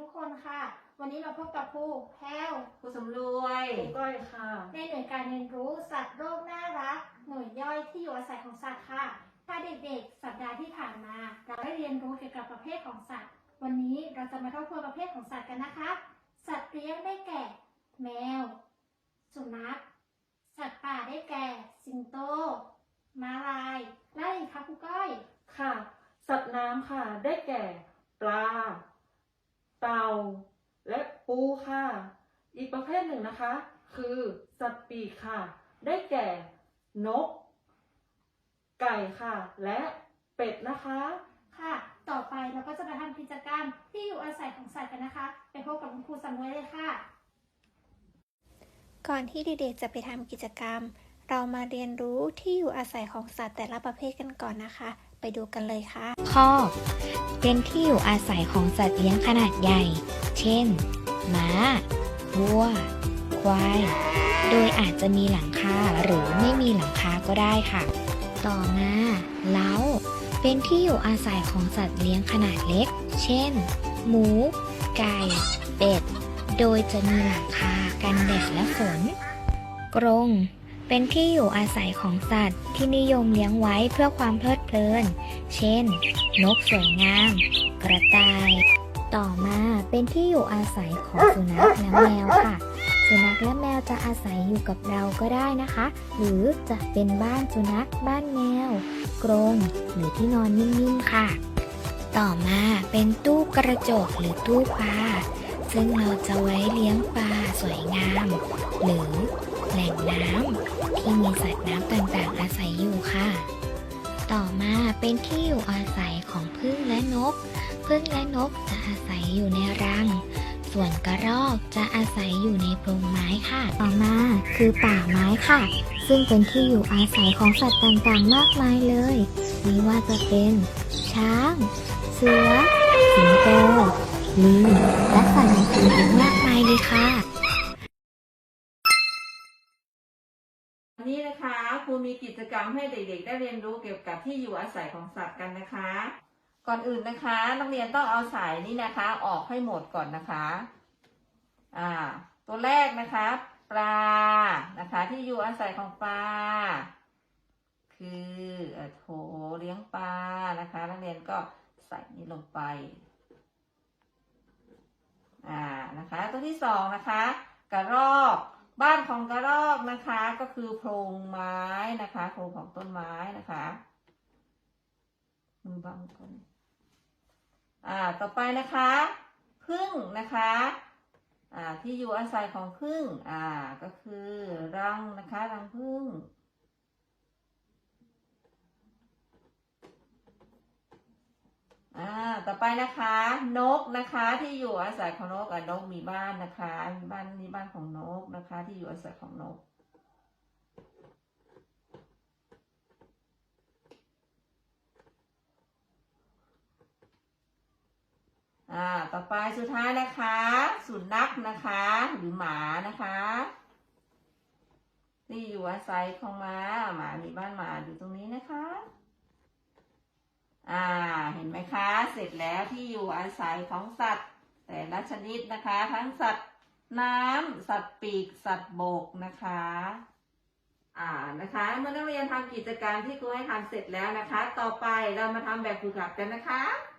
ทุกคนค่ะ วันนี้เราพบกับครูแพลวครูสำรวยก้อยค่ะ ในหน่วยการเรียนรู้สัตว์โลกน่ารัก หน่วยย่อยที่อยู่อาศัยของสัตว์ค่ะ ถ้าเด็กๆ สัปดาห์ที่ผ่านมา เราได้เรียนรู้เกี่ยวกับประเภทของสัตว์ วันนี้เราจะมาทบทวนประเภทของสัตว์กันนะคะ สัตว์เลี้ยงได้แก่ แมว สุนัข สัตว์ป่าได้แก่ สิงโต ม้าลาย และอะไรอีกคะครูก้อย ค่ะ สัตว์น้ำค่ะ ได้แก่ ปลา เต่า และปูค่ะ อีกประเภทหนึ่งนะคะ คือสัตว์ปีกค่ะ ได้แก่ นก ไก่ค่ะ และเป็ดนะคะ ค่ะ ต่อไปเราก็จะมาทำกิจกรรมที่อยู่อาศัยของสัตว์กันนะคะ ไปพบกับคุณครูสำนวยเลยค่ะ ก่อนที่เด็กๆจะไปทำกิจกรรม เรามาเรียนรู้ที่อยู่อาศัยของสัตว์แต่ละประเภทกันก่อนนะคะ ไปดูกันเลยค่ะคอก เป็นที่อยู่อาศัยของสัตว์เลี้ยงขนาดใหญ่ เช่น ม้า วัว ควาย โดยอาจจะมีหลังคาหรือไม่มีหลังคาก็ได้ค่ะ ต่อมาเล้า เป็นที่อยู่อาศัยของสัตว์เลี้ยงขนาดเล็ก เช่น หมู ไก่ เป็ด โดยจะมีหลังคากันแดดและฝน กรง เป็นที่อยู่อาศัยของสัตว์ที่นิยมเลี้ยงไว้เพื่อความเพลิดเพลิน เช่น นกสวยงาม กระต่าย ต่อมาเป็นที่อยู่อาศัยของสุนัขและแมวค่ะ สุนัขและแมวจะอาศัยอยู่กับเราก็ได้นะคะ หรือจะเป็นบ้านสุนัข บ้านแมว กรงหรือที่นอนนิ่มๆค่ะ ต่อมาเป็นตู้กระจกหรือตู้ปลาซึ่งเราจะไว้เลี้ยงปลาสวยงาม หรือ แหล่งน้ำที่มีสัตว์น้ำต่างๆ อาศัยอยู่ค่ะ ต่อมาเป็นที่อยู่อาศัยของพึ่งและนกพึ่งและนกจะอาศัยอยู่ในรัง ส่วนกระรอกจะอาศัยอยู่ในโพรงไม้ค่ะ ต่อมาคือป่าไม้ค่ะ ซึ่งเป็นที่อยู่อาศัยของสัตว์ต่างๆ มากมายเลยไม่ว่าจะเป็นช้าง เสือ สิงโตลิงและสัตว์อื่นๆอีกมากมายเลยค่ะ วั นนี้นะคะครูมีกิจกรรมให้เด็กๆ ได้เรียนรู้เกี่ยวกับที่อยู่อาศัยของสัตว์กันนะคะ ก่อนอื่นนะคะ นักเรียนต้องเอาสายนี้นะคะ ออกให้หมดก่อนนะคะอ่าตัวแรกนะคะปลานะคะที่อยู่อาศัยของปลาคือเอ่อโถเลี้ยงปลานะคะ นักเรียนก็ใส่นี้ลงไปอ่านะคะ ตัวที่สองนะคะกระรอก บ้านของกระรอกนะคะก็คือโพรงไม้นะคะโพรงของต้นไม้นะคะมือบางคนอ่าต่อไปนะคะพึ่งนะคะอ่าที่อยู่อาศัยของพึ่งอ่าก็คือรังนะคะรังพึ่ง อ่า ต่อไปนะคะ นกนะคะที่อยู่อาศัยของนกอะนกมีบ้านนะคะมีบ้านมีบ้านของนกนะคะ ที่อยู่อาศัยของนก อ่าต่อไปสุดท้ายนะคะ สุนัขนะคะ หรือหมานะคะที่อยู่อาศัยของหมาหมามีบ้านหมาอยู่ตรงนี้นะคะ อ่า เห็นไหมคะ เสร็จแล้วที่อยู่อาศัยของสัตว์ แต่ละชนิดนะคะ ทั้งสัตว์น้ำสัตว์ปีก สัตว์บกนะคะ อ่า นะคะ เมื่อนักเรียนทำกิจกรรมที่ครูให้ทำเสร็จแล้วนะคะ ต่อไปเรามาทำแบบฝึกหัดกันนะคะ